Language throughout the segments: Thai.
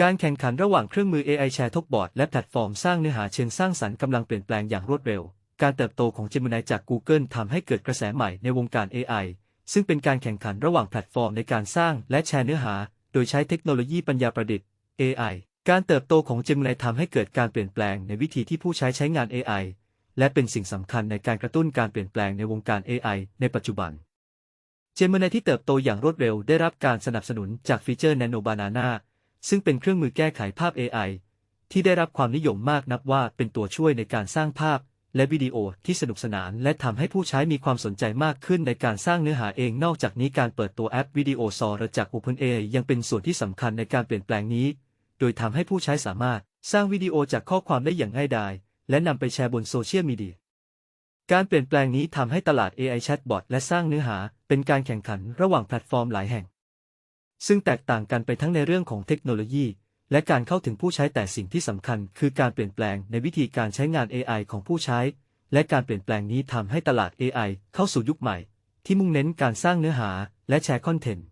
การแข่งขันระหว่างเครื่องมือ AI แชร์ทกบอร์ดและแพลตฟอร์มสร้างเนื้อหาเชิงสร้างสรรค์กำลังเปลี่ยนแปลงอย่างรวดเร็ว การเติบโตของ Gemini จาก Google ทำให้เกิดกระแสใหม่ในวงการ AI ซึ่งเป็นการแข่งขันระหว่างแพลตฟอร์มในการสร้างและแชร์เนื้อหา โดยใช้เทคโนโลยีปัญญาประดิษฐ์ AI การเติบโตของ Gemini ทำให้เกิดการเปลี่ยนแปลงในวิธีที่ผู้ใช้ใช้งาน AI และเป็นสิ่งสำคัญในการกระตุ้นการเปลี่ยนแปลงในวงการ AI ในปัจจุบัน Gemini ที่เติบโตอย่างรวดเร็วได้รับการสนับสนุนจากฟีเจอร์ Nano Banana ซึ่งเป็นเครื่องมือแก้ไขภาพ AI ที่ได้รับความนิยมมากนับว่าเป็นตัวช่วยในการสร้างภาพ และวิดีโอที่สนุกสนาน และทำให้ผู้ใช้มีความสนใจมากขึ้นในการสร้างเนื้อหาเอง นอกจากนี้การเปิดตัวแอปวิดีโอซอร์จาก OpenAI ยังเป็นส่วนที่สำคัญในการเปลี่ยนแปลงนี้ โดยทำให้ผู้ใช้สามารถสร้างวิดีโอจากข้อความได้อย่างง่ายดาย และนำไปแชร์บนโซเชียลมีเดียการเปลี่ยนแปลงนี้ทำให้ตลาด AI Chatbot และสร้างเนื้อหาเป็นการแข่งขันระหว่างแพลตฟอร์มหลายแห่ง ซึ่งแตกต่างกันไปทั้งในเรื่องของเทคโนโลยี และการเข้าถึงผู้ใช้แต่สิ่งที่สำคัญ คือการเปลี่ยนแปลงในวิธีการใช้งาน AI ของผู้ใช้ และการเปลี่ยนแปลงนี้ทำให้ตลาด AI เข้าสู่ยุคใหม่ ที่มุ่งเน้นการสร้างเนื้อหาและแชร์คอนเทนต์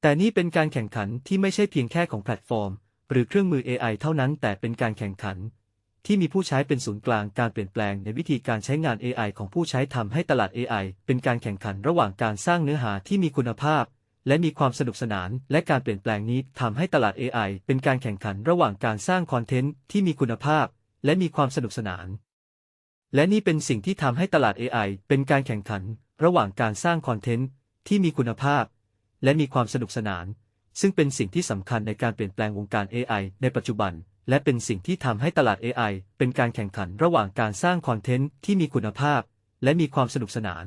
แต่นี่เป็นการแข่งขันที่ไม่ใช่เพียงแค่ของแพลตฟอร์ม หรือเครื่องมือ AI เท่านั้น แต่เป็นการแข่งขัน ที่มีผู้ใช้เป็นศูนย์กลางการเปลี่ยนแปลงในวิธีการใช้งาน AI ของผู้ใช้ทำให้ตลาด AI เป็นการแข่งขันระหว่างการสร้างเนื้อหาที่มีคุณภาพ และมีความสนุกสนาน และการเปลี่ยนแปลงนี้ทำให้ตลาด AI เป็นการแข่งขันระหว่างการสร้างคอนเทนต์ที่มีคุณภาพ และมีความสนุกสนาน และนี่เป็นสิ่งที่ทำให้ตลาด AI เป็นการแข่งขัน ระหว่างการสร้างคอนเทนต์ที่มีคุณภาพ และมีความสนุกสนาน ซึ่งเป็นสิ่งที่สำคัญในการเปลี่ยนแปลงวงการ AI ในปัจจุบัน และเป็นสิ่งที่ทำให้ตลาด AI เป็นการแข่งขันระหว่างการสร้างคอนเทนต์ที่มีคุณภาพ และมีความสนุกสนาน